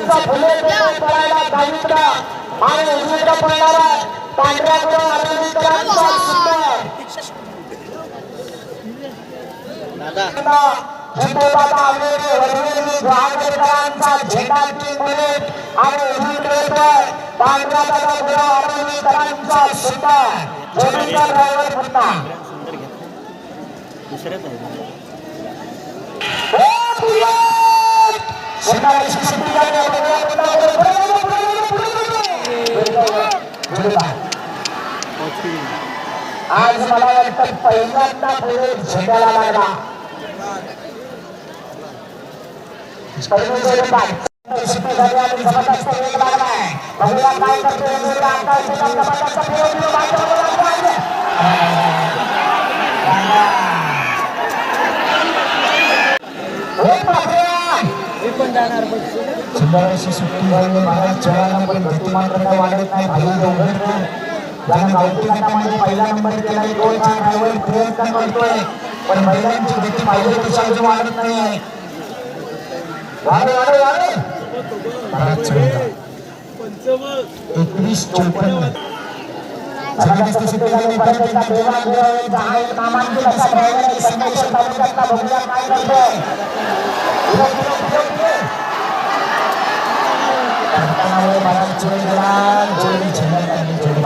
बैलांचा फुले पळायला डावीकडं आणि उजवीकडं पळणारा पांढऱ्या गुरु आनंदीकरांचा झेंडा तीन मिनिट आणि उजवीकडे दादा गुरु आनंदीकरांचा सुंदर जोडीदार ड्रायव्हर पुन्हा दुसऱ्याच आहे. आज मला वाटतं पहिल्यांदा पुढे झेंड्याला लागला पहिली जोडी पाय. शिट्टी झाली आणि जबरदस्त वेग लागलाय. बघूया काय करतोय जोडी. आता इथे जबरदस्त फिरव, फिरव, बाजूला लागला आहे. हे बापरे! सुंदर अशी सुट्टी झाली महाराज चढायला पण गतिमान काय वाढत नाही भाई डोंगर त्यानं गावठी गटामध्ये पहिला नंबर केलाय. गोलचा ड्रायव्हर प्रयत्न करतोय? पण महिलांची गती पाहिजे तशी अजून वाढत नाही आहे वाढे वाढे वाढे महाराज चढायला. एकवीस चौपन्न. जबरदस्त सुट्टी झाली परत एकदा देवा गुरावेचा हा एक नामांकित असा ड्रायव्हर आहे संगमेश्वर तालुक्यातला बघूया काय करतोय. पुढे, पुढे, पुढे, पुढे. करतानामुळे महाराज जोडी गेला जोडी झेंडा काढली जोडी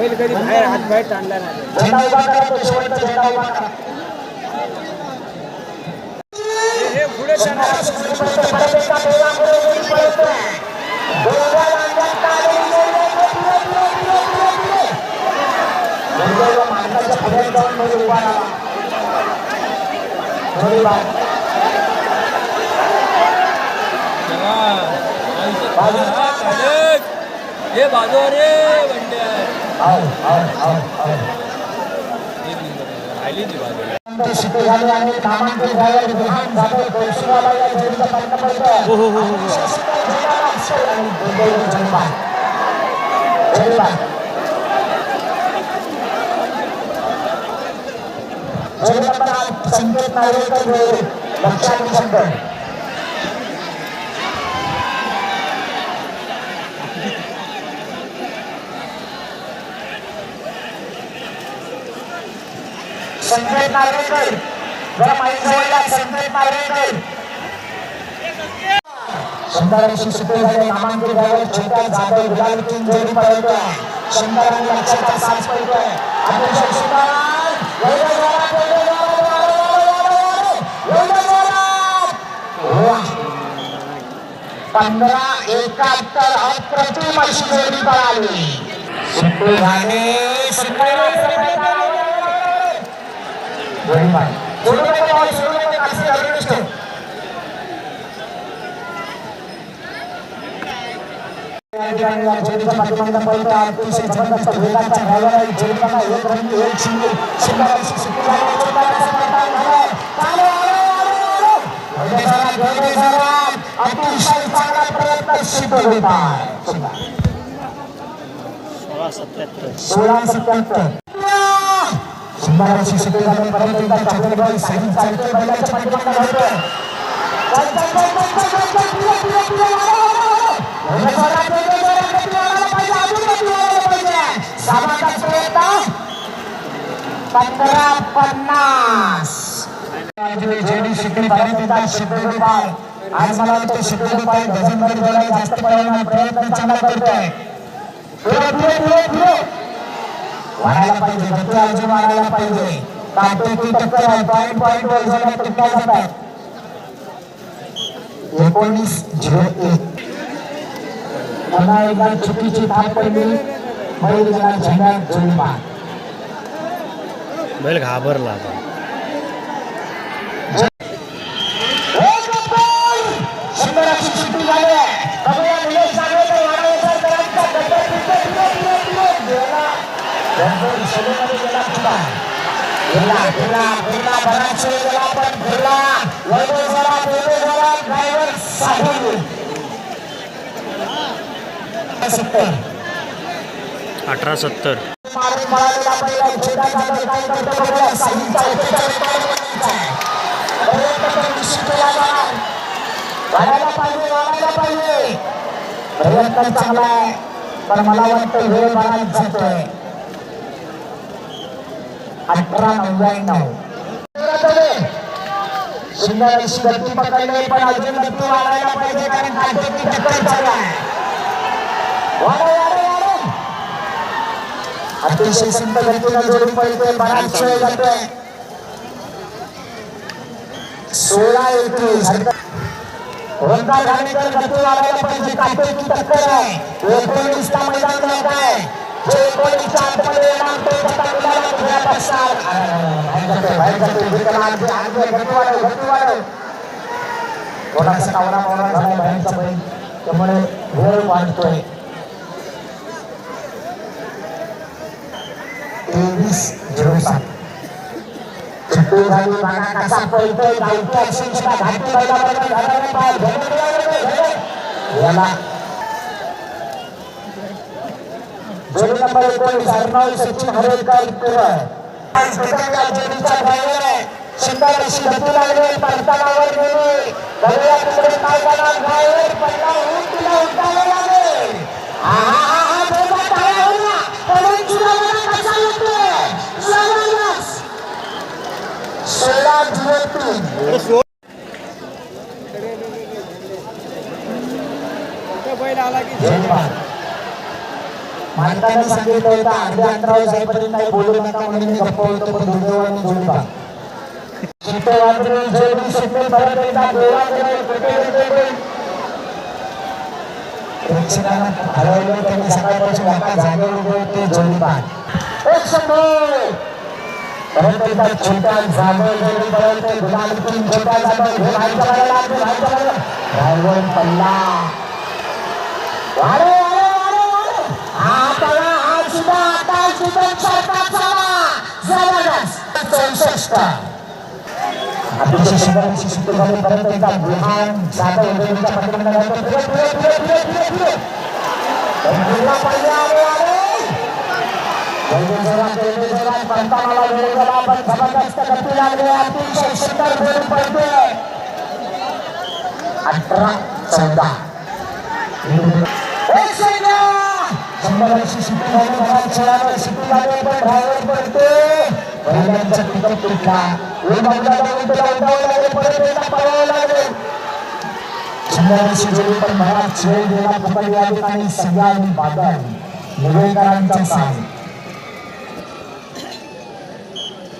बैल गुरु बाहेर हात बाहेर ताणला पुढे, बाजू रे बंड्या आओ, आओ, आओ, आओ. राहिली ती बाजूला नंतर शिकू झाले आणि नामांकित ड्रायव्हर विहान जाधव कौशिकाला या जोडीचा प्रयत्न करतोय. आणि शशिकांत झेंडाला अक्षय आणि दुर्दैवी जोडी बाद. जोडी बाद. जोडी नंबर आठ संकेत नार्वेकर जोडी. लक्षात शंकर संकेत नार्वेकर जरा माहीत जवळला संकेत नार्वेकर झाली नामांकित जाधव गुलाल किंग जोडी पळवतोय लक्षाचा साज पळतोय अतिशय. पंधरा एकाहत्तर अप्रतिम अशी जोडी पळाली. झाली. सुंदर जोडी पाय सोडू नका बाबा, सोडू नका कालची गाडी नसतो जोडीच्या पाठीमागे पळतो अतिशय जबरदस्त वेगाचा ड्रायव्हर आहे जोडीला एक रंगी एक शिंगी सुंदर अशी सुट्टी झाली जोडीचा पलटा झालाय चालू आलो सुंदर अशी परत बैलाच्या पाठीमागे धावतोय पंधरा पन्नास जेडी आज मला वाटतं शिकलेले पाय जास्त प्रयत्न चांगला करतोय वाढायला पाहिजे गती अजून वाढायला पाहिजे. काय टक्के टक्के पॉईंट पॉईंट वर टक्के जातात. एकोणीस झिरो एक. पुन्हा एकदा चुकीची धाप पडली बैल गेला झेंडा जोडी बैल घाबरला आता एक गोल! सुंदर अशी सुट्टी झाली आहे बघूया निलेश जागवेकर वाडावेकरकरांचा गट तिथे तिथे तिथे तिथे गेला गंभीर शैलीमध्ये गेला पुढा फिरला फिरला फिरला बराच वेळ गेला पण फिरला वैभव वैभव ड्रायव्हर साहेब सत्तर अठरा सत्तर. मारून पहिला करतो बघूया एकेचा निश्चित केला जाणार वाढायला पाहिजे वाढायला पाहिजे प्रयत्न चांगला आहे पण मला वाटतं वेळ बराच जातोय. अठरा नव्याण्णव. गती पण अजून गती वाढायला पाहिजे कारण काटेकी टक्कर चालू आहे. अतिशय संत गतीनं जोडून पडतोय बराच वेळ जातोय. सोळा एकवीस. ओंकार घाणेकर गती वाढायला पाहिजे काटेकी टक्कर आहे. एकोणीसचा मैदान भाग आहे. जे एकोणीसच्या आतमध्ये येणार तो स्वतः मुलाला उभ्या बसणार बाहेर जातोय बाहेर जातोय विकला आणखी आणखी गती वाढव गती वाढव थोडासा कावरा मावरा झालाय बाहेरचा बैल त्यामुळे वेळ वाढतोय तेवीस झिरो सात चित्तूर झाली मागा कसा पळतोय गावठी असेल सुद्धा घाटी बैला बैला झाला नाही पाय झगड झगड झगड याला जोडी नंबर एकोणीस अर्णव सचिन हरेकर केवळ जोडीचा ड्रायव्हर आहे. अशी गती लागली परतानावर गेली बघूया तिकडे काय करणार ड्रायव्हर पडला ऊन तिला उठावे लागेल. आहा, हा, हा, दोघा टाळ्या होऊया. पडून तुला मला कसा येतोय? जबरदस्त. सोळा झिरो तीन धन्यवाद. मालकाने सांगितलं होतं अर्ध्या अंतरावर जाईपर्यंत काही बोलू नका म्हणून मी गप्प होतो पण दुर्दैवाने क्रिकेट क्रिकेट प्रेक्षकांना हरवलं त्यांनी सकाळपासून एका जागेवर उभे होते जोडी पहा एक शंभर. परत एकदा छोटा जाधव जोडी पळवते गुलाम तीन छोटा व्हायच्या बाजूला आहे, व्हायच्या बाजूला ड्रायव्हर पल्ला. वारे तळा हा सुद्धा आता सुद्धा सारखा चाला जबरदस्त चौसष्ट अतिशय सुंदर अशी सुट्टी झाली परत एकदा विहान जाधव उदयच्या पाठीमागे जातो पुढे पुढे पुढे पुढे पुढे पुढे पण जिल्हा पहिले आले आले पहिले जोरात पहिले जोरात पंतानाला वेळ गेला पण शंभराची शिट्टी झाली शिट्टी झाली पण पडते पहिल्यांचा पिकअप तुटला एक बाजूला जाऊन उठावं लागेल परत एकदा पळावं लागेल शंभराची जोडी पण मला खेळ गेला पकडली आली आणि सगळ्यांनी बादल निवेकरांचा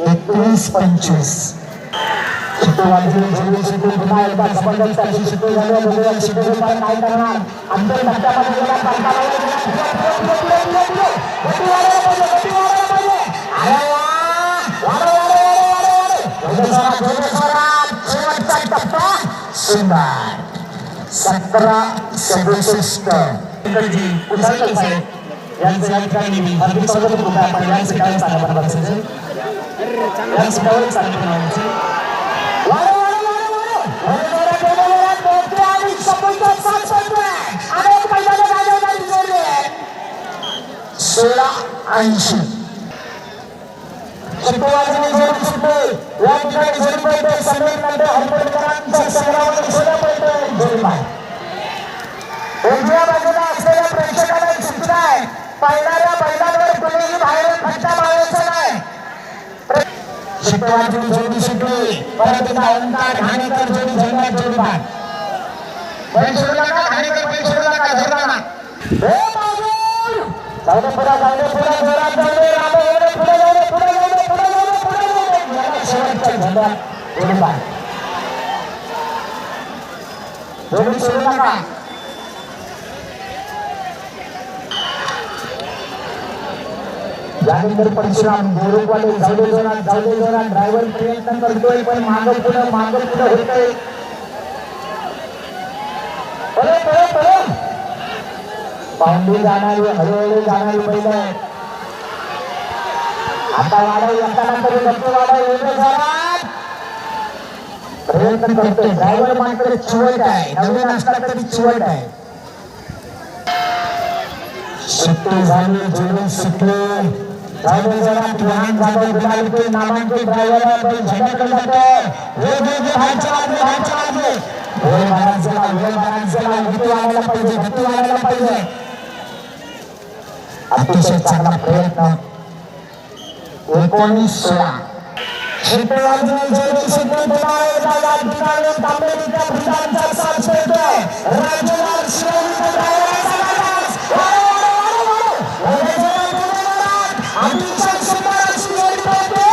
एकवीस पंचवीस. शिट्टी वाजली जोडी शिट्टी पुन्हा एकदा जबरदस्त अशी शिट्टी झाली बघूया शिट्टी रुपये काय करणार अंतिम टप्प्यामध्ये गेला पंचाला गेला पुढे सोळा ऐंशी. शिकवायची जोडी सुटली या ठिकाणी पडते समीर संग्रामाने पडते पाय उजव्या बाजूला असलेल्या प्रेक्षकाला सूचना आहे. पळणाऱ्या बैलांवर कुणीही बाहेर फटका मारायचा नाही. जोडी सुटली परत एकदा ओंकार घाणेकर जोडी झेंड्यात जोडी पाय बैल सोडू नका घाणेकर बैल बाजू पुढे पुढे परशुराम गोरुकवाले जाऊ जोरात जाऊ दे जोरात ड्रायव्हर प्रयत्न करतोय पण मागं पुढं मागं पुढं होतोय पांडू जाणारी हळूहळू जाणारी बैल. आता वाढव असताना तरी नक्की वाढव एवढे प्रयत्न करतोय. ड्रायव्हर मात्र चिवट आहे. नवीन असला तरी चिवट आहे. सुट्टी झाली जोडी सुटली. ड्रायव्हर जरा लहान जाधव गुलाबी नामांकित ड्रायव्हर बैल झेंड्याकडे जातोय. वेगवेगळे बाहेरच्या बाजूला बाहेरच्या बाजूला. वेळ बाळांचा वेळ बाळांचा वाढायला पाहिजे वाढायला पाहिजे. अतिशय चांगला प्रयत्न एकोणीस सोळा शिल्पवादी जोडी सुटली पुन्हा एकदा या ठिकाणी तांबेरीच्या भूतांचा साथ खेळतोय राज्यवार शिवणीचा ड्रायव्हरचा माणूस. वाढव, वाढव, वाढव, वाढव. एवढे जोरात, एवढे जोरात. अतिशय सुंदर अशी जोडी पळते.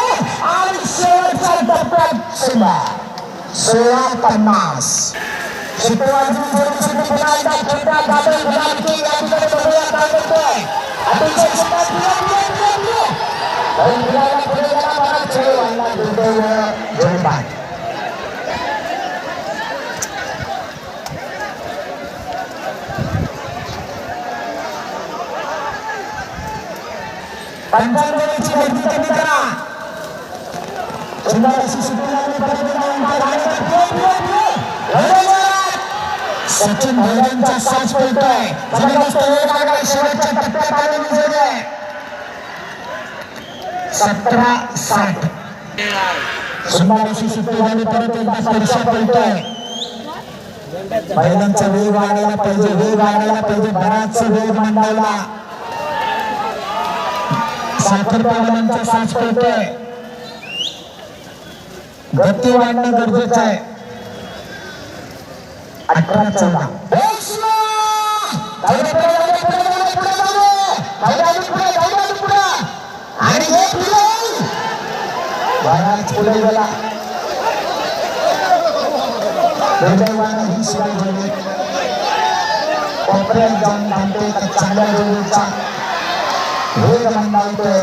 आणि शेवटच्या टप्प्यात सुंदर. सोळा पन्नास शिल्पवादी जोडी सुटली पुन्हा एकदा खेळत्या जाधव गुलाबी यांच्याकडे बघूया काय करतोय अतिशय सुंदर पुढे, पुढे, पुढे, पुढे. बैल फिरायला पुढे गेला गर्दी कमी करा सुंदर अशी सचिन भैयांचा साज पळतोय जबरदस्त वेळ लागला शेवटच्या टप्प्यात आलेली जोडी आहे सतरा साठ. सुंदर अशी सुट्टी झाली परत एकदा स्पर्शा पळतोय बैलांचा वेग वाढायला पाहिजे वेग वाढायला पाहिजे बराच वेग मंडळला. साखर पावलांचा साज पळतोय गती वाढणं गरजेचं आहे. अठरा चौदा आणि हे पुढे बराच पुढे गेला दुर्दैवानं ही शिवाय जोडी कोपऱ्यात जाऊन थांबते तर चांगल्या जोडीचा वेग मंदावतोय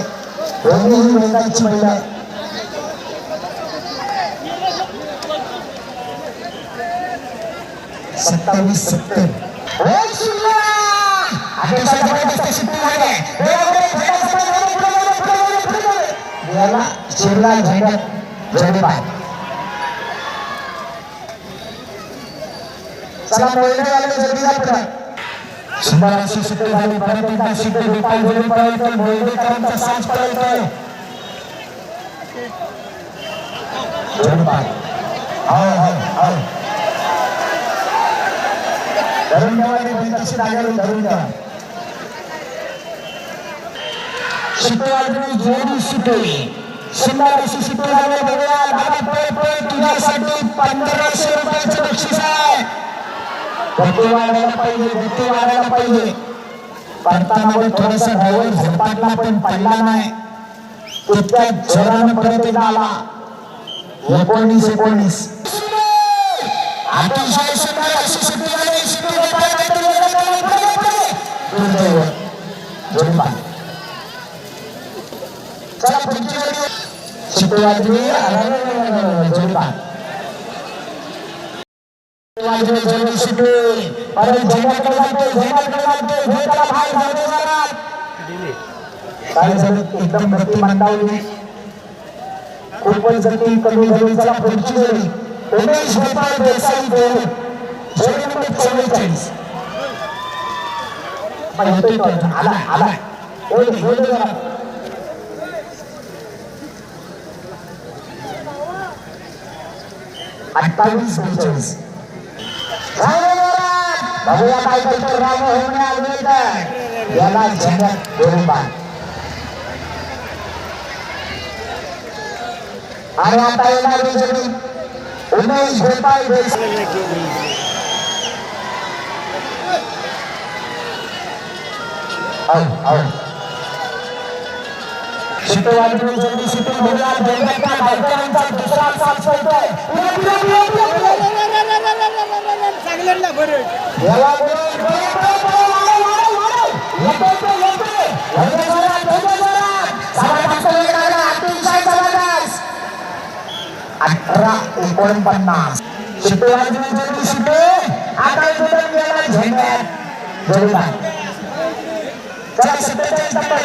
दोन्हीही वेगाची बैल आहे सत्तावीस सत्तर. याला शिरला झेंड्यात झेंडे पाय. चला मोयडेवाले जोडीला पुढे. सुंदर अशी सुट्टी झाली परत एकदा शिट्टी विपाल जोडी पळवतोय मोयडेकरांचा साज पळवतोय हो हो हो. धरून ठेवा धरून ठेवा जोडी सुटली. सुंदर पळ पळ तुझ्यासाठी पंधराशे बक्षीस आहे. गती वाढायला पाहिजे गती वाढायला पाहिजे. पडताना थोडस झपाटला पण पडला नाही. तितक्या जोरानं परत एकदा आला. एकोणीस एकोणीस. अतिशय जोडी पाहिजे चला पुढची जोडी जोडी पाहिजे जोडी जाऊ दे. जरा. काय झालं एकदम गती मंदावली. खूपच गती कमी झाली. चला पुढची जोडी उमेश गोपाळ देसाई देव जोडी नंबर चव्वेचाळीस. येतोय अजून. आला आला. होय होय जरा अठ्ठावीस बेचाळीस. बघूया काय करतो राम होऊन आले याला झेंड्यात गोळीबार आणि आता येणारी उमेश देसाई अठरा एकोणपन्नास जोडी शिटू आता झेंड्यात जोडीला चला सत्तेचाळीस नंबर